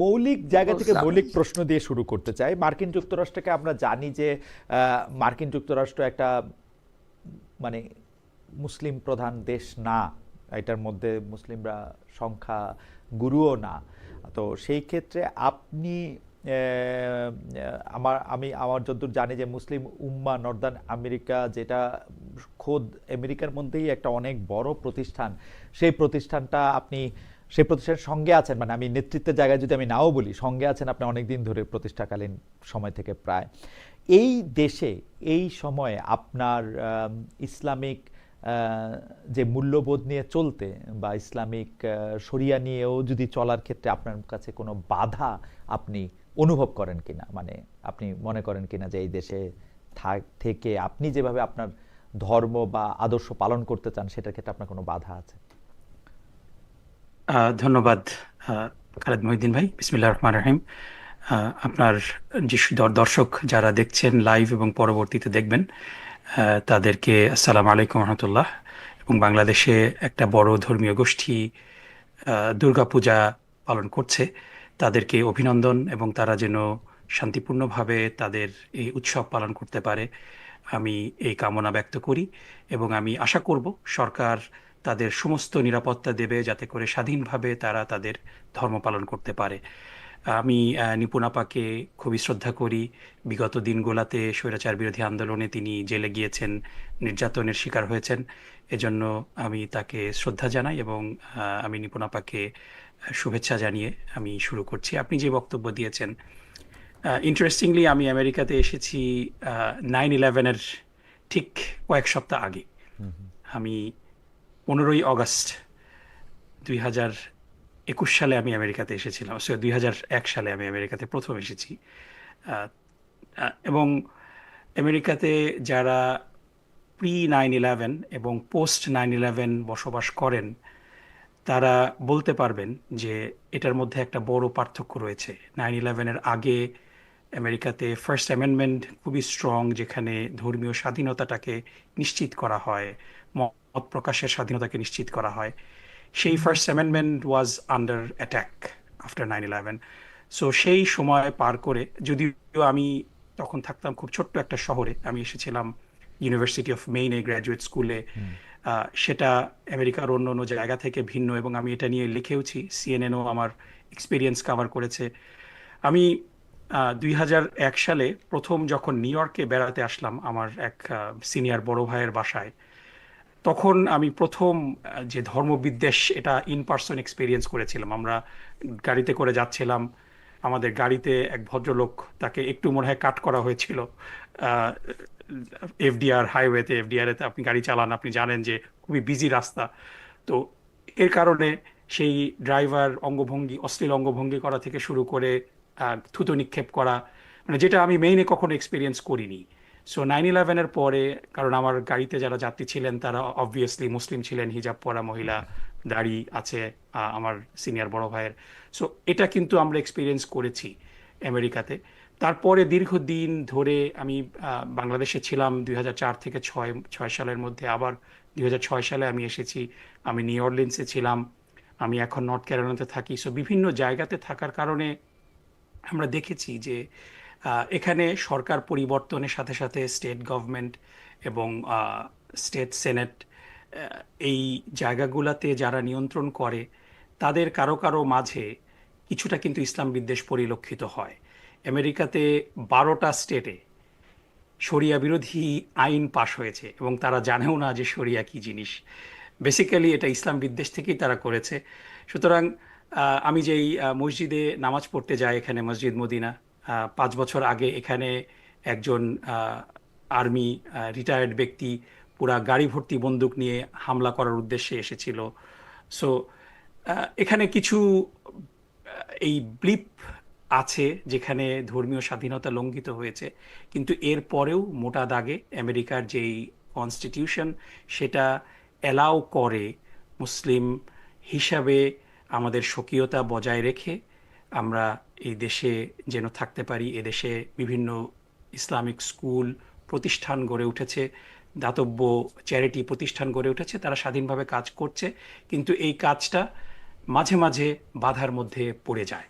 মৌলিক জায়গা থেকে মৌলিক প্রশ্ন দিয়ে শুরু করতে চাই। মার্কিন যুক্তরাষ্ট্রকে আমরা জানি যে মার্কিন যুক্তরাষ্ট্র একটা মানে মুসলিম প্রধান দেশ না এটার মধ্যে মুসলিমরা সংখ্যা গুরুও না। তো সেই ক্ষেত্রে আপনি আমার আমি আমার যতদূর জানি যে মুসলিম উম্মা নর্দার্ন আমেরিকা যেটা খোদ আমেরিকার মধ্যেই একটা অনেক বড় প্রতিষ্ঠান সেই প্রতিষ্ঠানটা আপনি সেই প্রতিষ্ঠানের সঙ্গে আছেন মানে আমি নেতৃত্বের জায়গায় যদি আমি নাও বলি, সঙ্গে আছেন আপনি অনেক দিন ধরে প্রতিষ্ঠাকালীন সময় থেকে প্রায়। এই দেশে, এই সময়ে আপনার ইসলামিক যে মূল্যবোধ নিয়ে চলতে বা ইসলামিক সরিয়া নিয়েও যদি চলার ক্ষেত্রে আপনার কাছে কোনো বাধা আপনি অনুভব করেন কিনা? মানে আপনি মনে করেন কিনা যে এই দেশে থাক- আপনি যেভাবে আপনার ধর্ম বা আদর্শ পালন করতে চান, সেটার ক্ষেত্রে আপনার কোনো বাধা আছে? ধন্যবাদ খালেদ মহিউদ্দিন ভাই। বিসমিল্লা রহমান রহিম। আপনার যে দর্শক যারা দেখছেন লাইভ এবং পরবর্তীতে দেখবেন তাদেরকে আসসালাম আলাইকুম রহমতুল্লাহ। এবং বাংলাদেশে একটা বড় ধর্মীয় গোষ্ঠী দুর্গাপূজা পালন করছে। তাদেরকে অভিনন্দন এবং তারা যেন শান্তিপূর্ণভাবে তাদের এই উৎসব পালন করতে পারে। আমি এই কামনা ব্যক্ত করি এবং আমি আশা করব সরকার তাদের সমস্ত নিরাপত্তা দেবে যাতে করে স্বাধীনভাবে তারা তাদের ধর্ম পালন করতে পারে। আমি আহ, নিপুণ আপাকে খুবই শ্রদ্ধা করি। বিগত দিনগুলোতে স্বৈরাচার বিরোধী আন্দোলনে তিনি জেলে গিয়েছেন নির্যাতনের শিকার হয়েছেন। এজন্য আমি তাকে শ্রদ্ধা জানাই এবং আমি নিপুণ আপাকে শুভেচ্ছা জানিয়ে আমি শুরু করছি। আপনি যে বক্তব্য দিয়েছেন ইন্টারেস্টিংলি আমি আমেরিকাতে এসেছি নাইন ইলেভেনের ঠিক কয়েক সপ্তাহ আগে। আমি পনেরোই অগস্ট দুই হাজার একুশ সালে আমি আমেরিকাতে এসেছিলাম দুই হাজার এক সালে আমি আমেরিকাতে প্রথম এসেছি। এবং আমেরিকাতে যারা প্রি নাইন ইলেভেন এবং পোস্ট নাইন ইলেভেন বসবাস করেন তারা বলতে পারবেন যে এটার মধ্যে একটা বড় পার্থক্য রয়েছে। নাইন ইলেভেনের আগে আমেরিকাতে ফার্স্ট অ্যামেন্ডমেন্ট খুবই স্ট্রং যেখানে ধর্মীয় স্বাধীনতাটাকে নিশ্চিত করা হয় মত প্রকাশের স্বাধীনতাকে নিশ্চিত করা হয়। সেই first amendment was under attack after nine eleven so সেই সময় পার করে যদিও আমি তখন থাকতাম খুব ছোট্ট একটা শহরে আমি এসেছিলাম ইউনিভার্সিটি অফ মেইনে গ্র্যাজুয়েট স্কুলে সেটা আমেরিকার অন্য অন্য জায়গা থেকে ভিন্ন এবং আমি এটা নিয়ে লিখেওছি। সিএনএনও আমার এক্সপিরিয়েন্স কভার করেছে। আমি দুই হাজার এক সালে প্রথম যখন নিউ ইয়র্কে বেড়াতে আসলাম আমার এক সিনিয়র বড় ভাইয়ের বাসায়, তখন আমি প্রথম যে ধর্মবিদ্বেষ এটা ইন পার্সন এক্সপিরিয়েন্স করেছিলাম। আমরা গাড়িতে করে যাচ্ছিলাম, আমাদের গাড়িতে এক ভদ্রলোক তাকে একটু মনে হয় কাট করা হয়েছিল এফডিআর হাইওয়েতে এফডিআর এতে আপনি গাড়ি চালান, আপনি জানেন যে খুবই বিজি রাস্তা। তো এর কারণে সেই ড্রাইভার অঙ্গভঙ্গি, অশ্লীল অঙ্গভঙ্গি করা থেকে শুরু করে থুতো নিক্ষেপ করা মানে যেটা আমি মেইনে কখনো এক্সপিরিয়েন্স করিনি। সো নাইন ইলেভেনের পরে, কারণ আমার গাড়িতে যারা যাত্রী ছিলেন, তারা অবভিয়াসলি মুসলিম ছিলেন, হিজাব পরা মহিলা, দাড়ি আছে আমার সিনিয়র বড় ভাইয়ের। সো এটা কিন্তু আমরা এক্সপিরিয়েন্স করেছি আমেরিকাতে। তারপরে দীর্ঘদিন ধরে আমি বাংলাদেশে ছিলাম, দুই হাজার চার থেকে ছয় ছয় সালের মধ্যে আবার দুই হাজার ছয় সালে আমি এসেছি। আমি নিউ অরলিন্সে ছিলাম, আমি এখন নর্থ ক্যারোলিনাতে থাকি। সো বিভিন্ন জায়গাতে থাকার কারণে আমরা দেখেছি যে এখানে সরকার পরিবর্তনের সাথে সাথে স্টেট গভর্নমেন্ট এবং স্টেট সেনেট এই জায়গাগুলোতে যারা নিয়ন্ত্রণ করে, তাদের কারও কারও মাঝে কিছুটা কিন্তু ইসলাম বিদ্বেষ পরিলক্ষিত হয়। আমেরিকাতে বারোটা স্টেটে শরিয়া বিরোধী আইন পাশ হয়েছে এবং তারা জানেও না যে শরিয়া কি জিনিস। বেসিক্যালি এটা ইসলাম বিদ্বেষ থেকেই তারা করেছে। সুতরাং আমি যেই মসজিদে নামাজ পড়তে যাই এখানে, মসজিদ মদিনা পাঁচ বছর আগে এখানে একজন আর্মি রিটায়ার্ড ব্যক্তি পুরা গাড়ি ভর্তি বন্দুক নিয়ে হামলা করার উদ্দেশ্যে এসেছিল। সো এখানে কিছু এই ব্লিপ আছে যেখানে ধর্মীয় স্বাধীনতা লঙ্ঘিত হয়েছে। কিন্তু এর পরেও মোটা দাগে আমেরিকার যেই কনস্টিটিউশন সেটা অ্যালাউ করে মুসলিম হিসাবে আমাদের স্বকীয়তা বজায় রেখে আমরা এই দেশে যেন থাকতে পারি এদেশে বিভিন্ন ইসলামিক স্কুল, প্রতিষ্ঠান গড়ে উঠেছে, দাতব্য চ্যারিটি প্রতিষ্ঠান গড়ে উঠেছে, তারা স্বাধীনভাবে কাজ করছে, কিন্তু এই কাজটা মাঝে মাঝে বাধার মধ্যে পড়ে যায়।